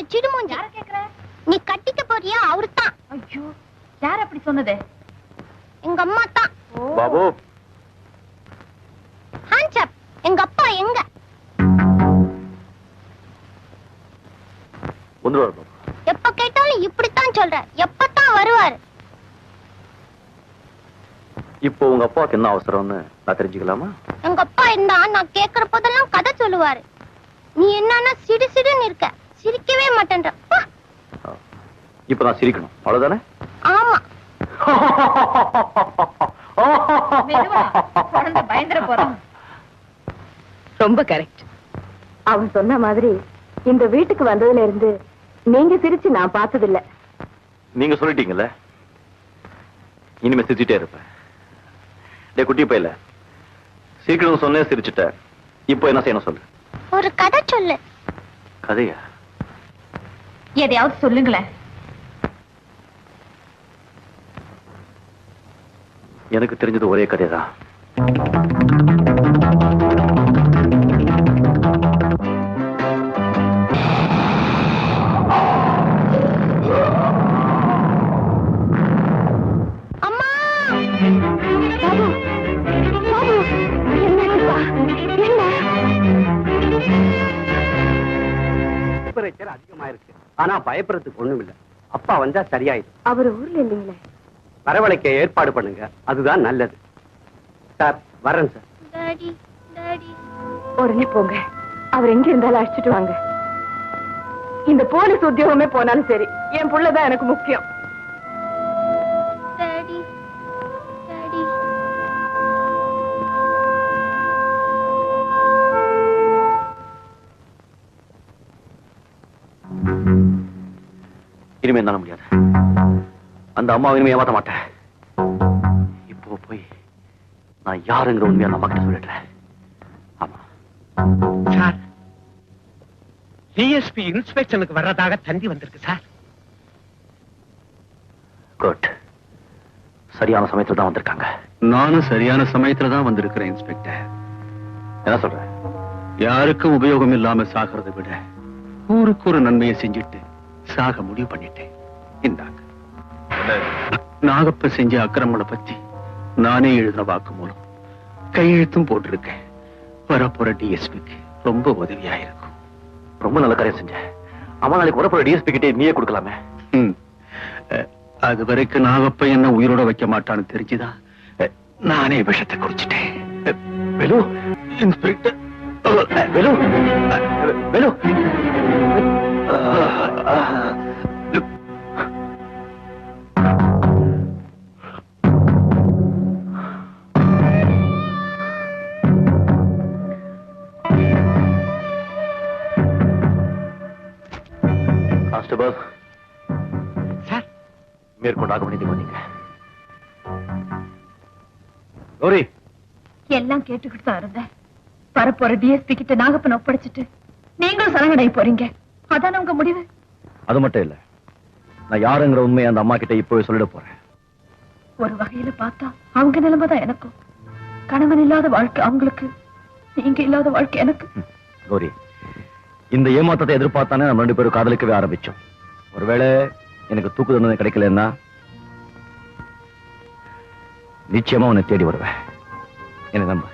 அந்த சிடுமூஞ்சி யார கேக்குற? நீ கட்டிக்க போறியா? அவருதான் ஐயோ யார் அப்படி சொன்னது? எங்க அம்மா தான். பாபு. ஹான்சப் எங்க அப்பா எங்க? வந்துருவாரு பாபு. எப்ப கேட்டாலும் இப்படித்தான் சொல்ற. எப்பதான் வருவாரு? இப்போ உங்க அப்பாவுக்கு என்ன அவசரம்னு நான் தெரிஞ்சுக்கலாமா? எங்க அப்பா இருந்தா நான் கேக்குற போதெல்லாம் கதை சொல்லுவாரு. நீ என்னன்னா சிடு சிடுன்னு இருக்க. சிரிக்கவே மாட்டேன்ற பா. இப்போ நான் சிரிக்கணும். அவ்வளவுதானே? ஆமா. ரொம்ப கரெக்ட் அவன் சொன்ன மாதிரி இந்த வீட்டுக்கு வந்ததுல இருந்து நீங்க சிரிச்சு நான் பார்த்ததில்ல. நீங்க சொல்லிட்டீங்கல்ல? இனிமே சிரிச்சுட்டே இருப்பேன். டே குட்டி பையில சிரிக்கணும் சொன்னே சிரிச்சுட்ட. இப்போ என்ன செய்யணும் சொல்லு? ஒரு கதை சொல்லு. கதையா? எதையாவது சொல்லுங்களேன். எனக்கு தெரிஞ்சது ஒரே கதை தான் அம்மா! பாபு! பாபு! என்னாச்சுப்பா என்ன? டெம்பரேச்சர் அதிகமா இருக்கு ஆனா பயப்படுறதுக்கு ஒண்ணும் இல்ல. அப்பா வந்தா சரியாயிடும். அவர் ஊர்ல இல்லைங்களே. வரவழைக்க ஏற்பாடு பண்ணுங்க. அதுதான் நல்லது. சார் வரேன் சார். Daddy daddy. உடனே போங்க. அவர் எங்க இருந்தாலும் அழைச்சிட்டு வாங்க. இந்த போலீஸ் உத்தியோகமே போனாலும் சரி. என் புள்ளதான் எனக்கு முக்கியம். இனிமே என்னால முடியாது. அந்த அம்மா இனிமே ஏமாத்த மாட்டேன். இப்போ போய் நான் யாருங்கிற உண்மையை அந்த அம்மா கிட்ட சொல்லிடுறேன். ஆமா. சார் டிஎஸ்பி இன்ஸ்பெக்ஷனுக்கு வர்றதாக தந்தி வந்திருக்கு சார். குட். சரியான சமயத்துல தான் வந்திருக்காங்க. நானும் சரியான சமயத்துல தான் வந்திருக்கிறேன் இன்ஸ்பெக்டர். என்ன சொல்ற? யாருக்கும் உபயோகம் இல்லாம சாகிறதை விட ஊருக்கு ஒரு நன்மையை செஞ்சுட்டு சாக முடிவு பண்ணிட்டேன். இந்தாங்க. நாகப்ப செஞ்ச அக்கிரமங்களை பத்தி நானே எழுதின வாக்கு மூலம் கையெழுத்தும் போட்டிருக்கேன். வரப்போற டிஎஸ்பிக்கு ரொம்ப உதவியா இருக்கும் ரொம்ப நல்ல காரியம் செஞ்ச. அம்மா நாளைக்கு வரப்போற டிஎஸ்பி கிட்டே நீயே கொடுக்கலாமே. அது வரைக்கும் நாகப்ப என்ன உயிரோட வைக்க மாட்டான்னு தெரிஞ்சுதான் நானே விஷத்தை குடிச்சிட்டேன். Velu inspector Velu. Velu. Constable. Sir. மேற்கொண்டு ஆகமணிக்கு வந்தீங்க. கௌரி. எல்லாம் கேட்டுக்கிட்டு தான் இருந்தேன். வரப்போற டிஎஸ்பி கிட்ட நாகப்பன் ஒப்படைச்சிட்டு நீங்களும் சரணடை போறீங்க. அதான உங்க முடிவு? அது மட்டும் இல்ல. நான் யாருங்கிற உண்மையை அந்த அம்மா கிட்ட இப்பவே சொல்லிட போறேன். ஒரு வகையில பார்த்தா அவங்க நிலைமை தான் எனக்கும். கணவன் இல்லாத வாழ்க்கை அவங்களுக்கு நீங்க இல்லாத வாழ்க்கை எனக்கு. கௌரி இந்த ஏமாற்றத்தை எதிர்பார்த்தானே நம்ம ரெண்டு பேரும் காதலிக்கவே ஆரம்பிச்சோம். ஒருவேளை எனக்கு தூக்கு தண்டனை கிடைக்கலன்னா நிச்சயமா உன்னை தேடி வருவேன். என்ன நம்ப